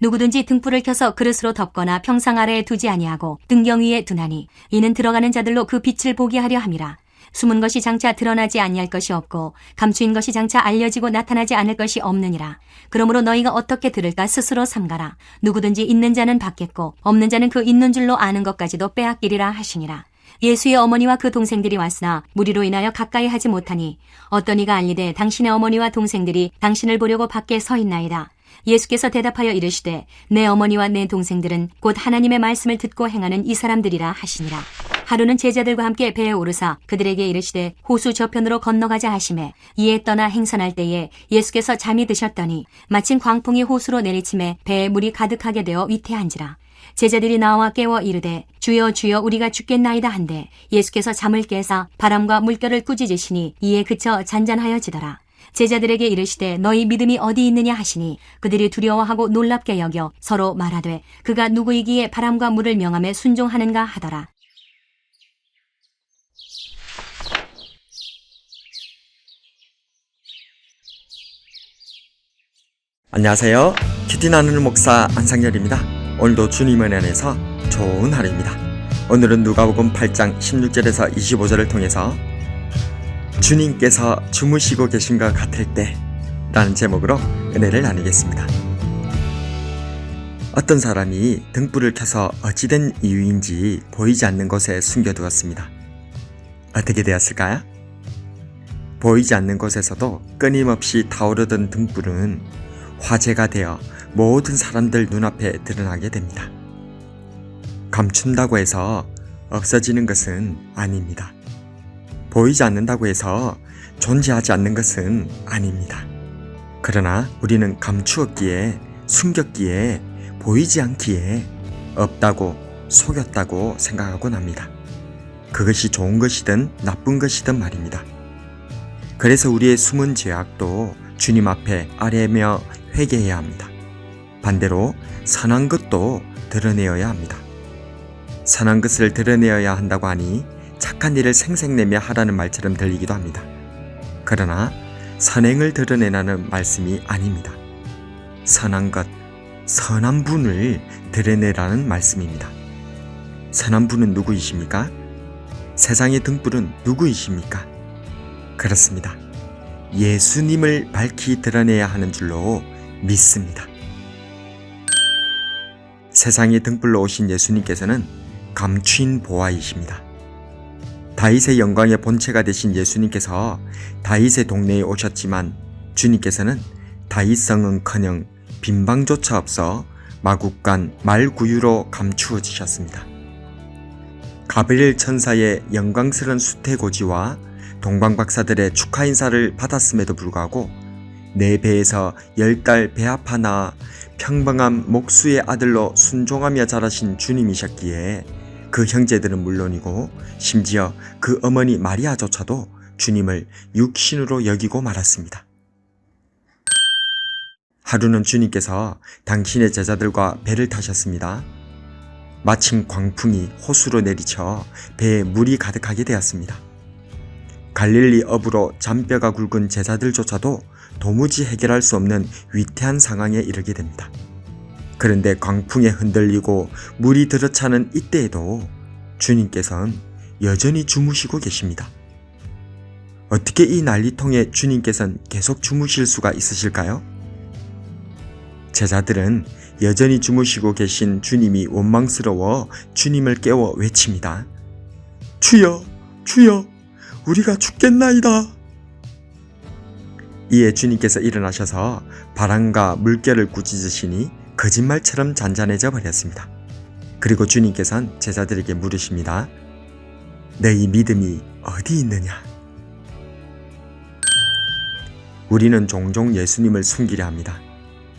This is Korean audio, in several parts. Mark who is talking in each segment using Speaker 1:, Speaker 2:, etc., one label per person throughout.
Speaker 1: 누구든지 등불을 켜서 그릇으로 덮거나 평상 아래에 두지 아니하고 등경 위에 두나니 이는 들어가는 자들로 그 빛을 보게 하려 함이라. 숨은 것이 장차 드러나지 아니할 것이 없고 감추인 것이 장차 알려지고 나타나지 않을 것이 없느니라. 그러므로 너희가 어떻게 들을까 스스로 삼가라. 누구든지 있는 자는 받겠고 없는 자는 그 있는 줄로 아는 것까지도 빼앗기리라 하시니라. 예수의 어머니와 그 동생들이 왔으나 무리로 인하여 가까이 하지 못하니 어떤 이가 알리되 당신의 어머니와 동생들이 당신을 보려고 밖에 서 있나이다. 예수께서 대답하여 이르시되 내 어머니와 내 동생들은 곧 하나님의 말씀을 듣고 행하는 이 사람들이라 하시니라. 하루는 제자들과 함께 배에 오르사 그들에게 이르시되 호수 저편으로 건너가자 하심에 이에 떠나 행선할 때에 예수께서 잠이 드셨더니 마침 광풍이 호수로 내리침에 배에 물이 가득하게 되어 위태한지라. 제자들이 나와 깨워 이르되 주여 주여 우리가 죽겠나이다 한데 예수께서 잠을 깨사 바람과 물결을 꾸짖으시니 이에 그쳐 잔잔하여지더라. 제자들에게 이르시되 너희 믿음이 어디 있느냐 하시니 그들이 두려워하고 놀랍게 여겨 서로 말하되 그가 누구이기에 바람과 물을 명함에 순종하는가 하더라.
Speaker 2: 안녕하세요. 큐티 나누는 목사 안상열입니다. 오늘도 주님의 안에서 좋은 하루입니다. 오늘은 누가복음 8장 16절에서 25절을 통해서 주님께서 주무시고 계신 것 같을 때 라는 제목으로 은혜를 나누겠습니다. 어떤 사람이 등불을 켜서 어찌된 이유인지 보이지 않는 곳에 숨겨두었습니다. 어떻게 되었을까요? 보이지 않는 곳에서도 끊임없이 타오르던 등불은 화제가 되어 모든 사람들 눈앞에 드러나게 됩니다. 감춘다고 해서 없어지는 것은 아닙니다. 보이지 않는다고 해서 존재하지 않는 것은 아닙니다. 그러나 우리는 감추었기에 숨겼기에 보이지 않기에 없다고 속였다고 생각하곤 합니다. 그것이 좋은 것이든 나쁜 것이든 말입니다. 그래서 우리의 숨은 죄악도 주님 앞에 아뢰며 회개해야 합니다. 반대로 선한 것도 드러내어야 합니다. 선한 것을 드러내어야 한다고 하니 착한 일을 생색내며 하라는 말처럼 들리기도 합니다. 그러나 선행을 드러내라는 말씀이 아닙니다. 선한 것, 선한 분을 드러내라는 말씀입니다. 선한 분은 누구이십니까? 세상의 등불은 누구이십니까? 그렇습니다. 예수님을 밝히 드러내야 하는 줄로 믿습니다. 세상의 등불로 오신 예수님께서는 감추인 보아이십니다. 다윗의 영광의 본체가 되신 예수님께서 다윗의 동네에 오셨지만 주님께서는 다윗성은커녕 빈방조차 없어 마국간 말구유로 감추어지셨습니다. 가브리엘 천사의 영광스런 수태고지와 동방박사들의 축하 인사를 받았음에도 불구하고 내 배에서 열 달 배아파 나 평범한 목수의 아들로 순종하며 자라신 주님이셨기에 그 형제들은 물론이고 심지어 그 어머니 마리아조차도 주님을 육신으로 여기고 말았습니다. 하루는 주님께서 당신의 제자들과 배를 타셨습니다. 마침 광풍이 호수로 내리쳐 배에 물이 가득하게 되었습니다. 갈릴리 업으로 잔뼈가 굵은 제자들조차도 도무지 해결할 수 없는 위태한 상황에 이르게 됩니다. 그런데 광풍에 흔들리고 물이 들어차는 이때에도 주님께서는 여전히 주무시고 계십니다. 어떻게 이 난리통에 주님께서는 계속 주무실 수가 있으실까요? 제자들은 여전히 주무시고 계신 주님이 원망스러워 주님을 깨워 외칩니다. 주여, 주여, 우리가 죽겠나이다. 이에 주님께서 일어나셔서 바람과 물결을 꾸짖으시니 거짓말처럼 잔잔해져 버렸습니다. 그리고 주님께서는 제자들에게 물으십니다. 너희 믿음이 어디 있느냐? 우리는 종종 예수님을 숨기려 합니다.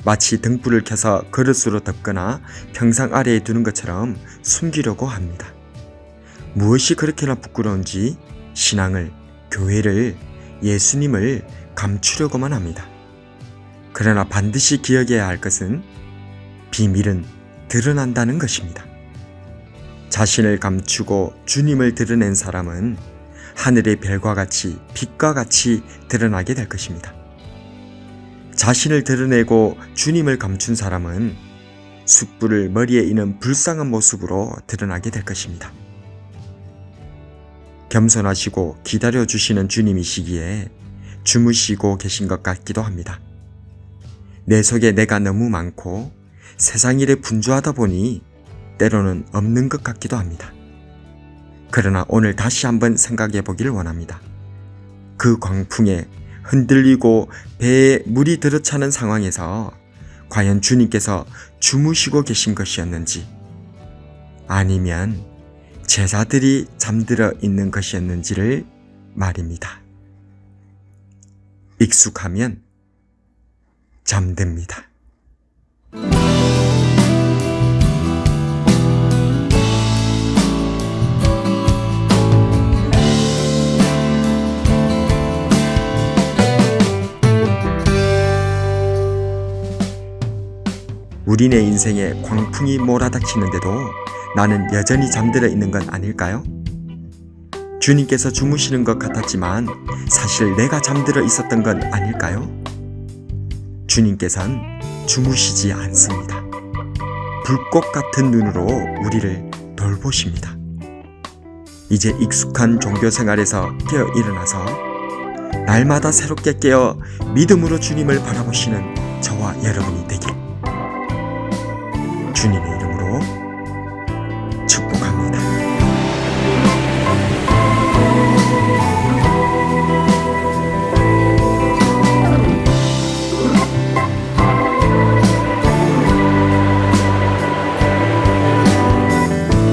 Speaker 2: 마치 등불을 켜서 그릇으로 덮거나 평상 아래에 두는 것처럼 숨기려고 합니다. 무엇이 그렇게나 부끄러운지 신앙을, 교회를, 예수님을 감추려고만 합니다. 그러나 반드시 기억해야 할 것은 비밀은 드러난다는 것입니다. 자신을 감추고 주님을 드러낸 사람은 하늘의 별과 같이 빛과 같이 드러나게 될 것입니다. 자신을 드러내고 주님을 감춘 사람은 숯불을 머리에 이는 불쌍한 모습으로 드러나게 될 것입니다. 겸손하시고 기다려 주시는 주님이시기에 주무시고 계신 것 같기도 합니다. 내 속에 내가 너무 많고 세상 일에 분주하다 보니 때로는 없는 것 같기도 합니다. 그러나 오늘 다시 한번 생각해 보기를 원합니다. 그 광풍에 흔들리고 배에 물이 들어차는 상황에서 과연 주님께서 주무시고 계신 것이었는지 아니면 제자들이 잠들어 있는 것이었는지를 말입니다. 익숙하면 잠듭니다. 우리네 인생에 광풍이 몰아닥치는데도 나는 여전히 잠들어 있는 건 아닐까요? 주님께서 주무시는 것 같았지만 사실 내가 잠들어 있었던 건 아닐까요? 주님께선 주무시지 않습니다. 불꽃 같은 눈으로 우리를 돌보십니다. 이제 익숙한 종교 생활에서 깨어 일어나서 날마다 새롭게 깨어 믿음으로 주님을 바라보시는 저와 여러분이 되길 주님의